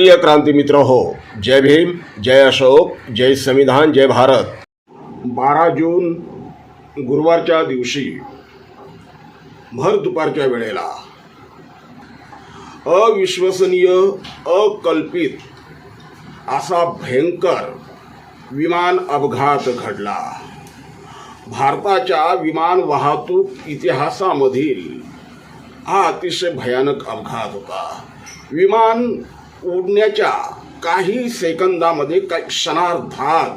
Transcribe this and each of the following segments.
प्रिय क्रांती मित्र हो जय भीम जय अशोक जय संविधान जय भारत. बारा जून गुरुवारच्या दिवशी भर दुपारच्या वेळेला अविश्वसनीय अकल्पित असा भयंकर विमान अपघात घडला. भारताच्या विमान वाहतूक इतिहासामधील हा अतिशय भयानक अपघात होता. विमान उडण्याच्या काही सेकंदामध्ये काही क्षणार्धात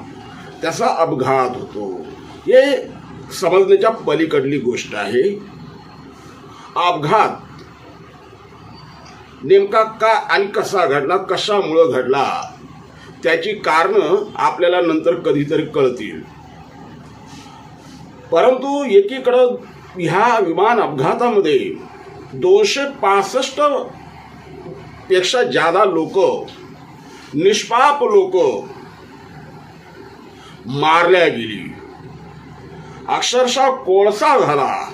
त्याचा अपघात होतो. हे समजण्याच्या पलीकडली गोष्ट आहे. अपघात नेमका का आणि कसा घडला कशामुळं घडला त्याची कारणं आपल्याला नंतर कधीतरी कळतील. परंतु एकीकडं ह्या विमान अपघातामध्ये दोनशे पासष्ट पेक्षा ज्यादा लोक निष्पाप लोक मारल्या गेली. अक्षरशः कोळसा झाला.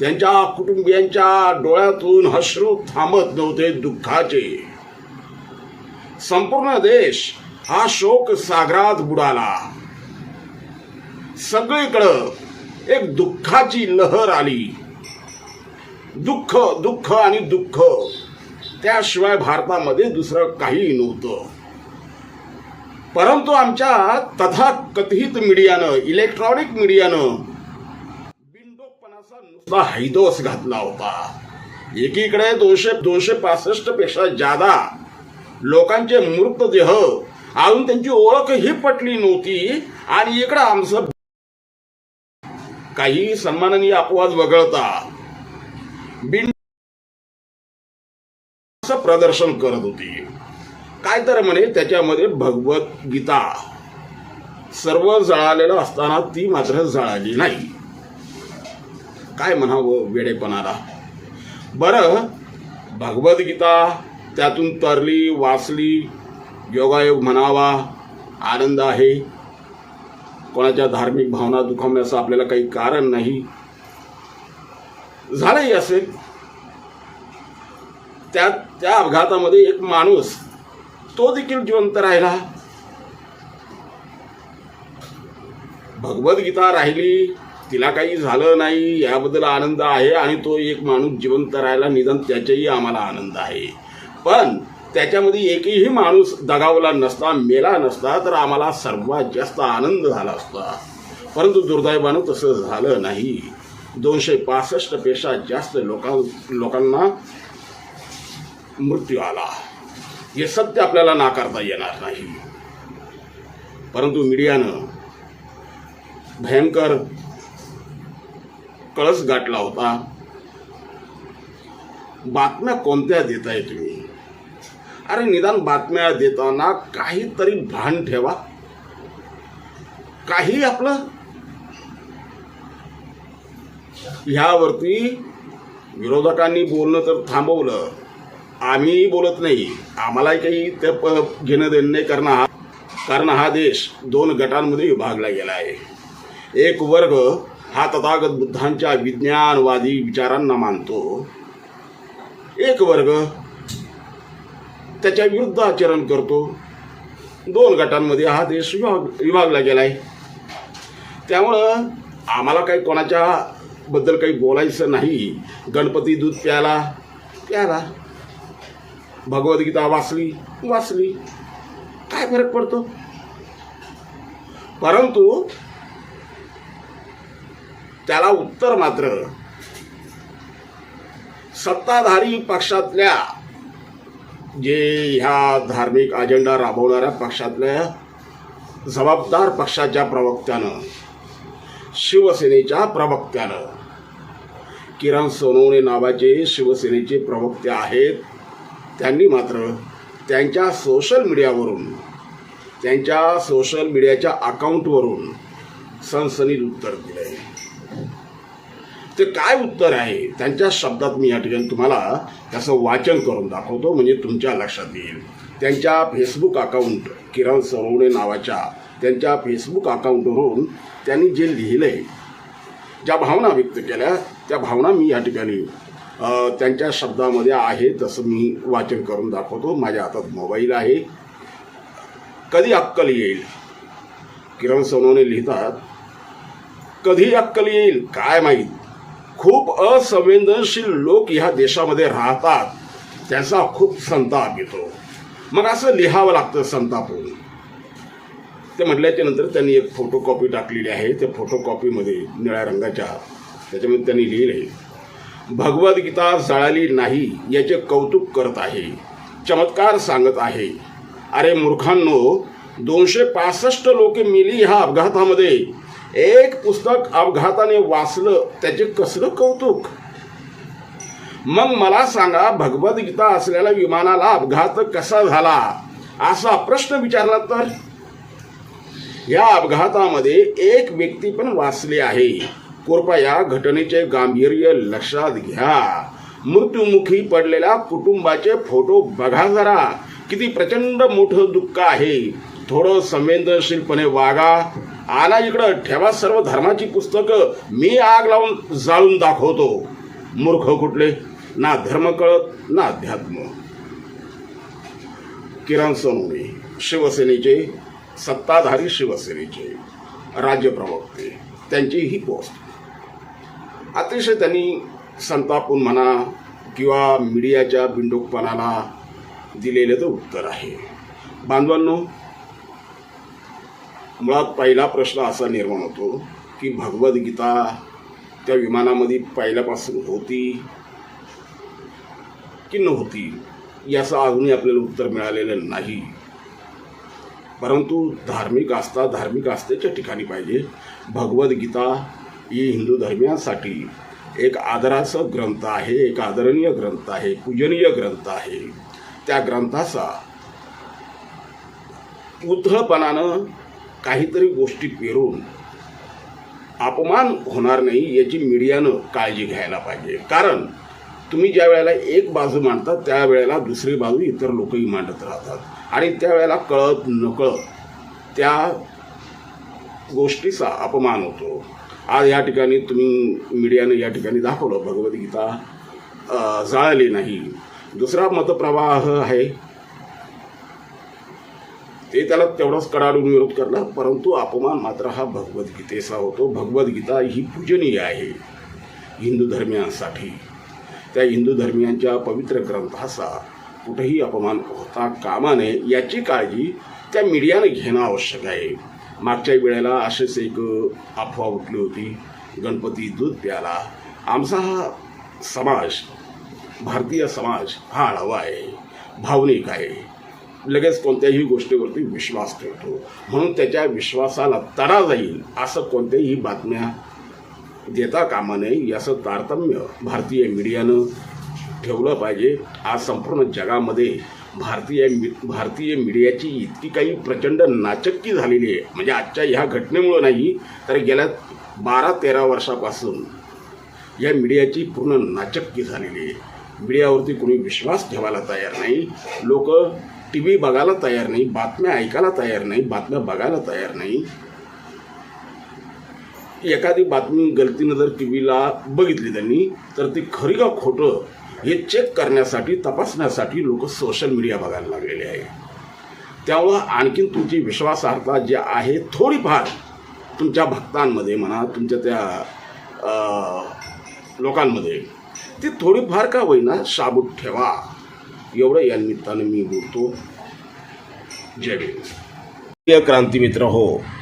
त्यांच्या कुटुंबियांच्या डोळ्यातून हश्रू थांबत नव्हते दुःखाचे. संपूर्ण देश हा शोक सागरात बुडाला. सगळीकडं एक दुःखाची लहर आली. दुःख दुःख आणि दुःख. त्याशिवाय भारतामध्ये दुसरं काही नव्हतं. परंतु आमच्या तथाकथित मीडियानं इलेक्ट्रॉनिक मीडियानं बिंडोपणाचा नुसता हैदोस घातला होता. एकीकडे दोनशे दोनशे पासष्टपेक्षा जादा लोकांचे मृतदेह अजून त्यांची ओळखही पटली नव्हती. आणि इकडं आमचं काही सन्माननीय अपवाद वगळता. बिंड प्रदर्शन करत होती. काय तर म्हणे त्याच्यामध्ये भगवत गीता. सर्व जळालेलं असताना ती मात्र जळाली नाही. काय म्हणावं वेडेपणाला? बरं भगवद्गीता त्यातून तरली वाचली योगायोग म्हणावा आनंद आहे. कोणाच्या धार्मिक भावना दुखावण्याचं आपल्याला काही कारण नाही. झालंही असेल. त्या त्या अपघातामध्ये एक माणूस तो देखील जिवंत राहिला. भगवद्गीता राहिली तिला काही झालं नाही याबद्दल आनंद आहे आणि तो एक माणूस जिवंत राहिला निदान त्याच्याही आम्हाला आनंद आहे. पण त्याच्यामध्ये एकही माणूस दगावला नसता मेला नसता तर आम्हाला सर्वात जास्त आनंद झाला असता. परंतु दुर्दैवानं तसं झालं नाही. दोनशे पासष्टपेक्षा जास्त लोकां लोकांना मृत्यू आला. हे सत्य आपल्याला नाकारता येणार नाही. परंतु मीडियानं भयंकर कळस गाठला होता. बातम्या कोणत्या देताय तुम्ही? अरे निदान बातम्या देताना काहीतरी भान ठेवा. काही आपलं ह्यावरती विरोधकांनी बोलणं तर थांबवलं. आम्ही बोलत नाही. आम्हालाही काही ते प घेणं देणं नाही करणं हा कारण हा देश दोन गटांमध्ये विभागला गेला आहे. एक वर्ग हा तथागत बुद्धांच्या विज्ञानवादी विचारांना मानतो. एक वर्ग त्याच्या विरुद्ध आचरण करतो. दोन गटांमध्ये हा देश विभाग विभागला गेला आहे. त्यामुळं आम्हाला काही कोणाच्या बद्दल काही बोलायचं नाही. गणपती दूध प्याला प्याला. भगवद्गीता वाचली वाचली. काय फरक पडतो? परंतु त्याला उत्तर मात्र सत्ताधारी पक्षातल्या जे ह्या धार्मिक अजेंडा राबवणाऱ्या पक्षातल्या जबाबदार पक्षाच्या प्रवक्त्यानं शिवसेनेच्या प्रवक्त्यानं किरण सोनवणे नावाचे शिवसेनेचे प्रवक्ते आहेत. त्यांनी मात्र त्यांच्या सोशल मीडियावरून त्यांच्या सोशल मीडियाच्या अकाउंटवरून सनसनीत उत्तर दिलं आहे ते काय उत्तर आहे? त्यांच्या शब्दात मी या ठिकाणी तुम्हाला त्याचं वाचन करून दाखवतो म्हणजे तुमच्या लक्षात येईल. त्यांच्या फेसबुक अकाउंट किरण सरवणे नावाच्या त्यांच्या फेसबुक अकाउंटवरून त्यांनी जे लिहिलं आहे ज्या भावना व्यक्त केल्या त्या भावना मी या ठिकाणी त्यांच्या शब्दामध्ये आहे तसं मी वाचन करून दाखवतो. माझ्या हातात मोबाईल आहे. कधी अक्कल येईल? किरण सोनवणे लिहितात कधी अक्कल येईल? काय माहीत? खूप असंवेदनशील लोक ह्या देशामध्ये राहतात. त्याचा खूप संताप येतो. मग असं लिहावं लागतं संतापून. ते म्हटल्याच्या नंतर त्यांनी एक फोटोकॉपी टाकलेली आहे. त्या फोटोकॉपीमध्ये निळ्या रंगाच्या त्याच्यामध्ये त्यांनी लिहिले भगवद्गीता जळाली नाही याचे कौतुक करत आहे चमत्कार सांगत आहे. अरे मूर्खांनो दोनशे पासष्ट लोक मिली ह्या अपघातामध्ये. एक पुस्तक अपघाताने वाचलं त्याचे कसलं कौतुक? मग मला सांगा भगवद्गीता असलेल्या विमानाला अपघात कसा झाला? असा प्रश्न विचारला तर? या अपघातामध्ये एक व्यक्ती पण वाचली आहे. कृपया घटनेचे गांभीर्य लक्षात घ्या. मृत्युमुखी पडलेल्या कुटुंबाचे फोटो बघा जरा. किती प्रचंड मोठं दुःख आहे. थोडं संवेदनशीलपणे वागा. आला इकडं ठेवा सर्व धर्माची पुस्तकं. मी आग लावून जाळून दाखवतो. मूर्ख कुठले? ना धर्म कळत ना अध्यात्म. किरण सोनवणे शिवसेनेचे सत्ताधारी शिवसेनेचे राज्य प्रवक्ते त्यांची ही पोस्ट अतिशय त्यांनी संतापून म्हणा किंवा मीडियाच्या बिंडोकपणाला दिलेलं तर उत्तर आहे. बांधवांनो मुळात पहिला प्रश्न असा निर्माण होतो की भगवद्गीता त्या विमानामध्ये पहिल्यापासून होती की नव्हती याचं अजूनही आपल्याला उत्तर मिळालेलं नाही. परंतु धार्मिक आस्था धार्मिक आस्थेच्या ठिकाणी पाहिजे. भगवद्गीता ही हिंदू धर्मियांसाठी एक आदराचं ग्रंथ आहे एक आदरणीय ग्रंथ आहे पूजनीय ग्रंथ आहे. त्या ग्रंथाचा उथळपणानं काहीतरी गोष्टी पेरून अपमान होणार नाही याची मीडियानं काळजी घ्यायला पाहिजे. कारण तुम्ही ज्या वेळेला एक बाजू मांडता त्यावेळेला दुसरी बाजू इतर लोकही मांडत राहतात. आणि त्यावेळेला कळत नकळत त्या गोष्टीचा अपमान होतो. आज या ठिकाणी तुम्ही मीडियानं या ठिकाणी दाखवलं भगवद्गीता जाळली नाही. दुसरा मतप्रवाह आहे. ते त्याला तेवढाच कडाडून विरोध करला परंतु अपमान मात्र हा भगवद्गीतेचा होतो. भगवद्गीता ही पूजनीय आहे हिंदू धर्मियांसाठी. त्या हिंदू धर्मियांच्या पवित्र ग्रंथाचा कुठेही अपमान होता कामा नये याची काळजी त्या मीडियाने घेणं आवश्यक आहे. मागच्या वेळेला असेच एक अफवा उठली होती. गणपती दूध प्याला आमचा हा समाज भारतीय समाज हा आढावा आहे. भावनिक आहे. लगेच कोणत्याही गोष्टीवरती विश्वास ठेवतो. म्हणून त्याच्या विश्वासाला तडा जाईल असं कोणत्याही बातम्या देता कामा नये याचं तारतम्य भारतीय मीडियानं ठेवलं पाहिजे. आज संपूर्ण जगामध्ये भारतीय मी भारतीय मीडियाची इतकी काही प्रचंड नाचक्की झालेली आहे. म्हणजे आजच्या ह्या घटनेमुळं नाही तर गेल्या बारा तेरा वर्षापासून या मीडियाची पूर्ण नाचक्की झालेली आहे. मीडियावरती कोणी विश्वास ठेवायला तयार नाही लोक टी व्ही बघायला तयार नाही बातम्या ऐकायला तयार नाही बातम्या बघायला तयार नाही. एखादी बातमी गलतीनं जर टी व्हीला बघितली त्यांनी तर ती खरी का खोटं हे चेक करण्यासाठी तपासण्यासाठी लोक सोशल मीडिया बघायला लागलेले आहे. त्यामुळं आणखीन तुमची विश्वासार्हता जी आहे थोडीफार तुमच्या भक्तांमध्ये म्हणा तुमच्या त्या लोकांमध्ये ती थोडीफार का होईना शाबूत ठेवा. एवढं या निमित्तानं मी बोलतो. जय भीम. क्रांती मित्र हो.